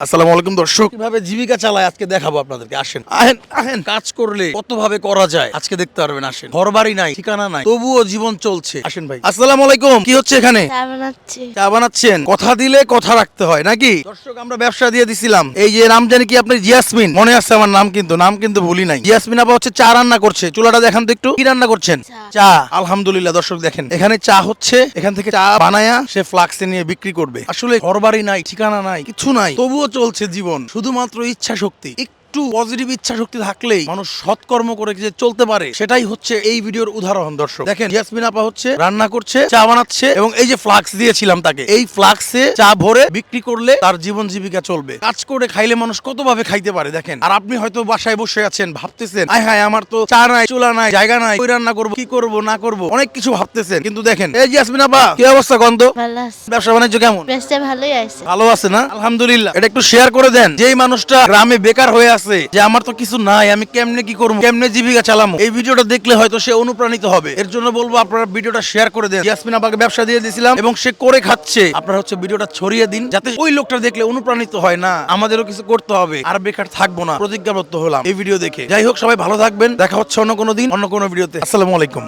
আসসালামু আলাইকুম দর্শক। কীভাবে জীবিকা চালায় আজকে দেখাবো আপনাদেরকে আসেন। আহেন আহেন। কাজ করলে কত ভাবে করা যায় আজকে দেখতে পারবেন আসেন। ঘর বাড়ি নাই ঠিকানা নাই তবুও জীবন চলছে। আসেন ভাই। আসসালামু আলাইকুম কি হচ্ছে এখানে? চা বানাচ্ছি। চা বানাচ্ছেন? কথা দিলে কথা রাখতে হয় নাকি? দর্শক আমরা ব্যবসা দিয়ে দিছিলাম। এই যে নাম জানি কি আপনি জিয়াসমিন মনে আছে আমার নাম কিন্তু নাম কিন্তু ভুলি নাই। জিয়াসমিন আপা হচ্ছে চা রান্না করছে। চুলাটা দেখান তো একটু। কি রান্না করছেন? চা। চা। আলহামদুলিল্লাহ দর্শক দেখেন। এখানে চা হচ্ছে এখান থেকে চা বানায়া সে ফ্লাক্সে নিয়ে বিক্রি করবে। আসলে ঘরবাড়ি নাই ঠিকানা নাই কিছু নাই। তবুও চলছে জীবন শুধুমাত্র ইচ্ছা শক্তি একটু পজিটিভ ইচ্ছা শক্তি থাকলেই মানুষ সৎকর্ম করে যে চলতে পারে সেটাই হচ্ছে এই ভিডিওর উদাহরণ দর্শক। দেখেন ইয়াসমিন আপা হচ্ছে রান্না করছে চা বানাচ্ছে এবং এই যে ফ্লাক্স দিয়েছিলাম তাকে এই ফ্লাক্সে চা ভরে বিক্রি করলে তার জীবন জীবিকা চলবে। কাজ করে খাইলে মানুষ কত ভাবে খাইতে পারে দেখেন। আর আপনি হয়তো বাসায় বসে আছেন ভাবতেছেন আয় হায় আমার তো চা নাই চুলা নাই জায়গা নাই ওই রান্না করব কি করব না করব? অনেক কিছু ভাবতেছেন কিন্তু দেখেন এই ইয়াসমিন আপা কি অবস্থা গন্ধ? ব্যবসা বাণিজ্য কেমন? ভালোই আছে। ভালো আছে না? আলহামদুলিল্লাহ। এটা একটু শেয়ার করে দেন। যেই মানুষটা গ্রামে বেকার হয়ে আছে যে আমার তো কিছু নাই, আমি কেমনে কি করব, কেমনে জীবিকা চালামো এই ভিডিওটা দেখলে হয়তো সে অনুপ্রাণিত হবে। এর জন্য বলব আপনারা ভিডিওটা শেয়ার করে দেন। ইয়াসমিন আপাকে ব্যবসা দিয়ে দিয়েছিলাম এবং সে করে খাচ্ছে। আপনারা হচ্ছে ভিডিওটা ছড়িয়ে দিন যাতে ওই লোকটা দেখলে অনুপ্রাণিত হয় না। আমাদেরও কিছু করতে হবে। আর বেকার থাকব না। প্রতিজ্ঞাবদ্ধ হলাম এই ভিডিও দেখে। যাই হোক, সবাই ভালো থাকবেন। দেখা হচ্ছে অন্য কোনো দিন, অন্য কোনো ভিডিওতে। আসসালামু আলাইকুম।